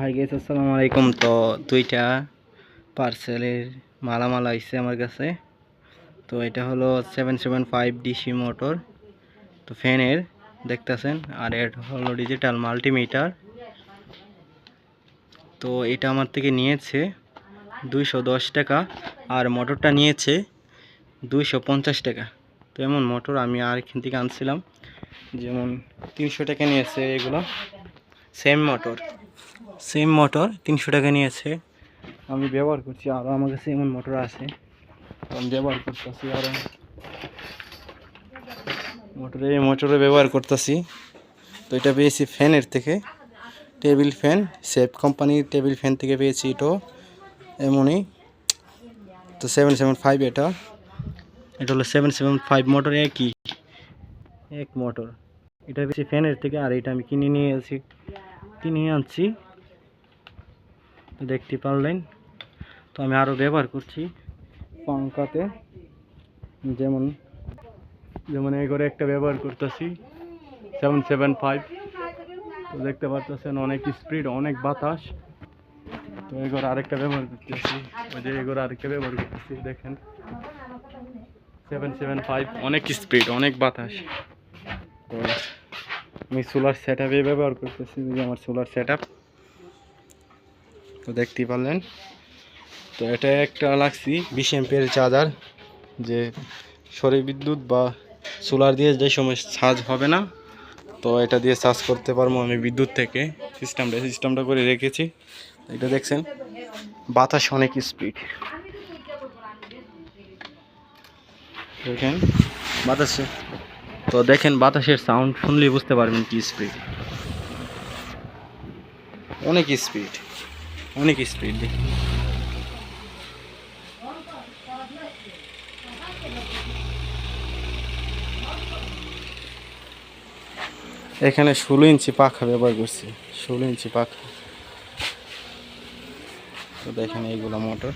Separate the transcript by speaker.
Speaker 1: High guess আসসালামু আলাইকুম। তো দুইটা পার্সেলের মালামাল আইছে আমার কাছে। তো এটা হলো seven seven five DC motor তো ফ্যানের দেখতেছেন। আর এটা হলো ডিজিটাল মাল্টিমিটার তো এটা আমার থেকে নিয়েছে দুইশো দশ টাকা, আর মোটরটা নিয়েছে দুইশো পঞ্চাশ টাকা। তো এমন মোটর আমি আর এখান থেকে আনছিলাম। যেমন তিনশো টাকা নিয়েছে এগুলো। সেম মোটর সেম মোটর তিনশো টাকা নিয়েছে। আমি ব্যবহার করছি আরও আমার কাছে এমন মোটর আছে। আমি ব্যবহার করতেছি আরও মোটরে এই মোটরে ব্যবহার করতেছি। তো এটা পেয়েছি ফ্যানের থেকে। টেবিল ফ্যান সেফ কোম্পানির টেবিল ফ্যান থেকে পেয়েছি এটাও এমনই। তো সেভেন সেভেন ফাইভ এটা। এটা হলো সেভেন সেভেন ফাইভ মোটর একই। এক মোটর এটা পেয়েছি ফ্যানের থেকে, আর এটা আমি কিনে নিয়ে আসি কিনে আনছি। দেখতে পারলেন। তো আমি আরও ব্যবহার করছি। পাঙ্কাতে যেমন যেমন এই করে একটা ব্যবহার করতেছি। সেভেন সেভেন ফাইভ তো দেখতে পারতেছেন অনেক স্পিড অনেক বাতাস। তো এই করে আরেকটা ব্যবহার করতেছি। ওই যে এই করে আরেকটা ব্যবহার করতেছি, দেখেন। সেভেন সেভেন ফাইভ অনেক স্পিড অনেক বাতাস। তো আমি সোলার সেট আপে ব্যবহার করতেছি আমার সোলার সেট আপ তো দেখতেই পারলেন। তো এটা একটা লাগছি বিশ এমপিয়ার চার্জার যে সরি বিদ্যুৎ বা সোলার দিয়ে যে সময় চার্জ হবে না, তো এটা দিয়ে চার্জ করতে পারব আমি বিদ্যুৎ থেকে। সিস্টেমটা সিস্টেমটা করে রেখেছি। এটা দেখছেন, বাতাস অনেক স্পিড দেখেন, বাতাসে। তো দেখেন, বাতাসের সাউন্ড শুনলেই বুঝতে পারবেন কি স্পিড অনেক স্পিড অনেক স্পিড এখানে ষোলো ইঞ্চি পাখা ব্যবহার করছি, ষোলো ইঞ্চি পাখা। তো দেখেন এইগুলো মোটর।